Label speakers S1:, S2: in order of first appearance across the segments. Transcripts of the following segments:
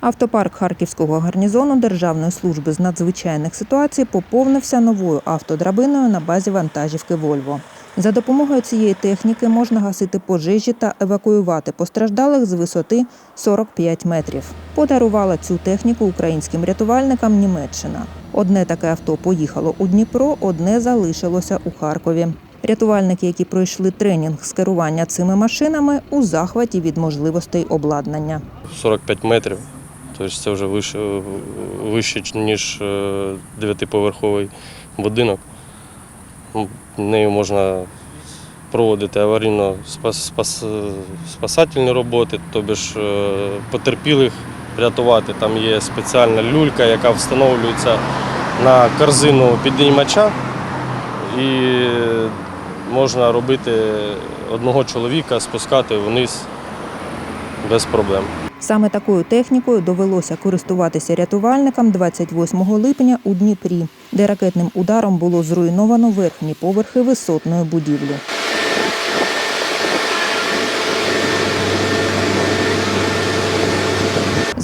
S1: Автопарк Харківського гарнізону Державної служби з надзвичайних ситуацій поповнився новою автодрабиною на базі вантажівки Вольво. За допомогою цієї техніки можна гасити пожежі та евакуювати постраждалих з висоти 45 метрів. Подарувала цю техніку українським рятувальникам Німеччина. Одне таке авто поїхало у Дніпро, одне залишилося у Харкові. Рятувальники, які пройшли тренінг з керування цими машинами, у захваті від можливостей обладнання.
S2: 45 метрів. Тобто це вже вище, вище ніж е, дев'ятиповерховий будинок. Ну, Нею можна проводити аварійно спас, спас, спасательні роботи, тобі ж е, потерпілих рятувати. Там є спеціальна люлька, яка встановлюється на корзину підіймача і можна робити одного чоловіка, спускати вниз без проблем.
S1: Саме такою технікою довелося користуватися рятувальникам 28 липня у Дніпрі, де ракетним ударом було зруйновано верхні поверхи висотної будівлі.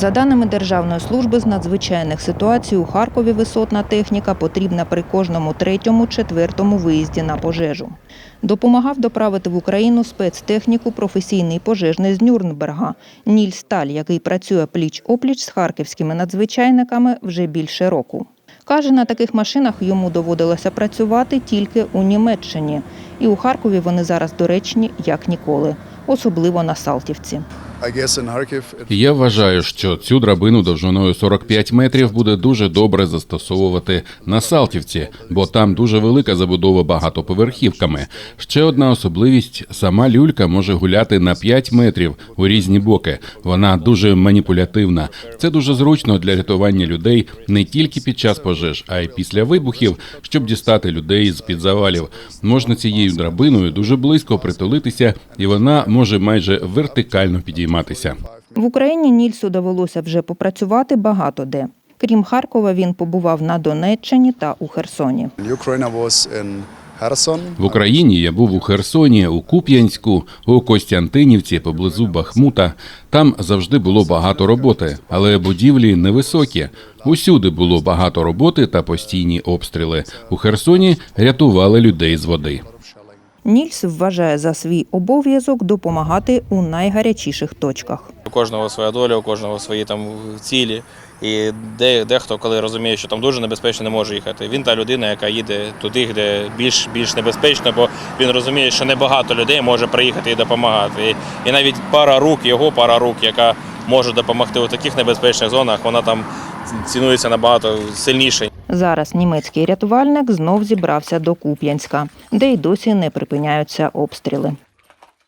S1: За даними Державної служби з надзвичайних ситуацій, у Харкові висотна техніка потрібна при кожному третьому, четвертому виїзді на пожежу. Допомагав доправити в Україну спецтехніку професійний пожежний з Нюрнберга Ніль Сталь, який працює пліч-опліч з харківськими надзвичайниками вже більше року. Каже, на таких машинах йому доводилося працювати тільки у Німеччині, і у Харкові вони зараз доречні як ніколи, особливо на Салтівці.
S3: Я вважаю, що цю драбину довжиною 45 метрів буде дуже добре застосовувати на Салтівці, бо там дуже велика забудова багатоповерхівками. Ще одна особливість: сама люлька може гуляти на 5 метрів у різні боки. Вона дуже маніпулятивна. Це дуже зручно для рятування людей не тільки під час пожеж, а й після вибухів, щоб дістати людей з під завалів. Можна цією драбиною дуже близько притулитися, і вона може майже вертикально підійматися.
S1: В Україні Нільсу довелося вже попрацювати багато де. Крім Харкова, він побував на Донеччині та у Херсоні.
S3: В Україні я був у Херсоні, у Куп'янську, у Костянтинівці поблизу Бахмута. Там завжди було багато роботи, але будівлі невисокі. Усюди було багато роботи та постійні обстріли. У Херсоні рятували людей з води.
S1: Нільс вважає за свій обов'язок допомагати у найгарячіших точках.
S4: У кожного своя доля, у кожного свої там цілі. І де, дехто, коли розуміє, що там дуже небезпечно, не може їхати. Він та людина, яка їде туди, де більш більш небезпечно, бо він розуміє, що небагато людей може приїхати і допомагати. І, і навіть пара рук, його пара рук, яка може допомогти у таких небезпечних зонах, вона там цінується набагато сильніше.
S1: Зараз німецький рятувальник знов зібрався до Куп'янська, де й досі не припиняються обстріли.